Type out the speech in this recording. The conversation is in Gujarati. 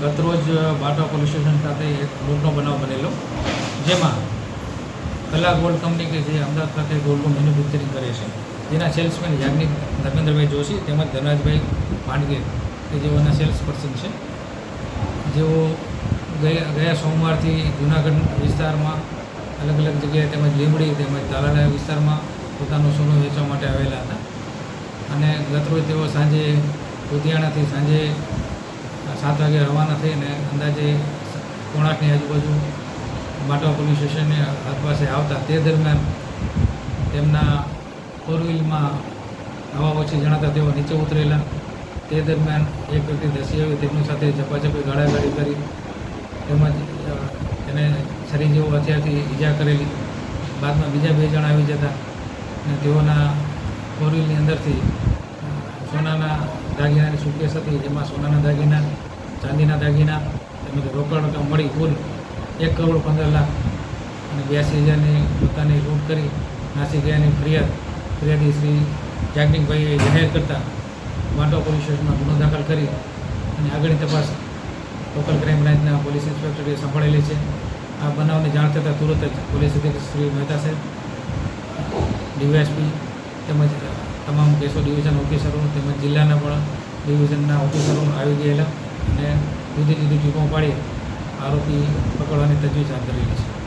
ગતરોજ બાટા પોલીસ સ્ટેશન ખાતે એક લૂંટનો બનાવ બનેલો, જેમાં કલા ગોલ્ડ કંપની કે જે અમદાવાદ ખાતે ગોલ્ડનું મેન્યુફેક્ચરિંગ કરે છે, જેના સેલ્સમેન યાજ્ઞિક ધર્મેન્દ્રભાઈ જોશી તેમજ ધનરાજભાઈ માંડગે કે જેઓના સેલ્સ પર્સન છે. જેઓ ગયા ગયા સોમવારથી જૂનાગઢ વિસ્તારમાં અલગ અલગ જગ્યાએ તેમજ લીંબડી તેમજ તાલાલા વિસ્તારમાં પોતાનું સોનું વેચવા માટે આવેલા હતા. અને ગતરોજ તેઓ સાંજે, લુધિયાણાથી સાંજે સાત વાગે રવાના થઈને અંદાજે કોણાકની આજુબાજુ માટવા પોલીસ સ્ટેશનની હાથ પાસે આવતા તે દરમિયાન તેમના ફોર વ્હીલમાં હવા ઓછી જણાતા તેઓ નીચે ઉતરેલા. તે દરમિયાન એક વ્યક્તિ ધસી આવી, તેમની સાથે ઝપાઝપી ગાળાગાળી કરી, તેમજ એને શરીર જેવો હથિયારથી ઈજા કરેલી. બાદમાં બીજા બે જણ આવી જતા અને તેઓના ફોર વ્હીલની અંદરથી સોનાના દાગીનાની સુટકેસ હતી, જેમાં સોનાના દાગીના ચાંદીના દાગીના, તેમજ રોકડ રકમ મળી કુલ એક કરોડ પંદર લાખ અને બ્યાસી હજારની પોતાની લૂંટ કરી નાસી ગયાની ફરિયાદ. ફરિયાદી શ્રી જાગનિકભાઈએ જાહેર કરતા વાંટો પોલીસ સ્ટેશનમાં ગુનો દાખલ કરી અને આગળની તપાસ લોકલ ક્રાઇમ બ્રાન્ચના પોલીસ ઇન્સ્પેક્ટરે સંભાળેલી છે. આ બનાવની જાણ થતાં તુરત જ પોલીસ અધિક્ષક શ્રી મહેતા સાહેબ, ડીવાયએસપી તેમજ તમામ કેસો ડિવિઝન ઓફિસરો તેમજ જિલ્લાના પણ ડિવિઝનના ઓફિસરો આવી ગયેલા. અને જુદી જુદી ટીમો પાડી આરોપી પકડવાની તજવીજ હાથ ધરેલી છે.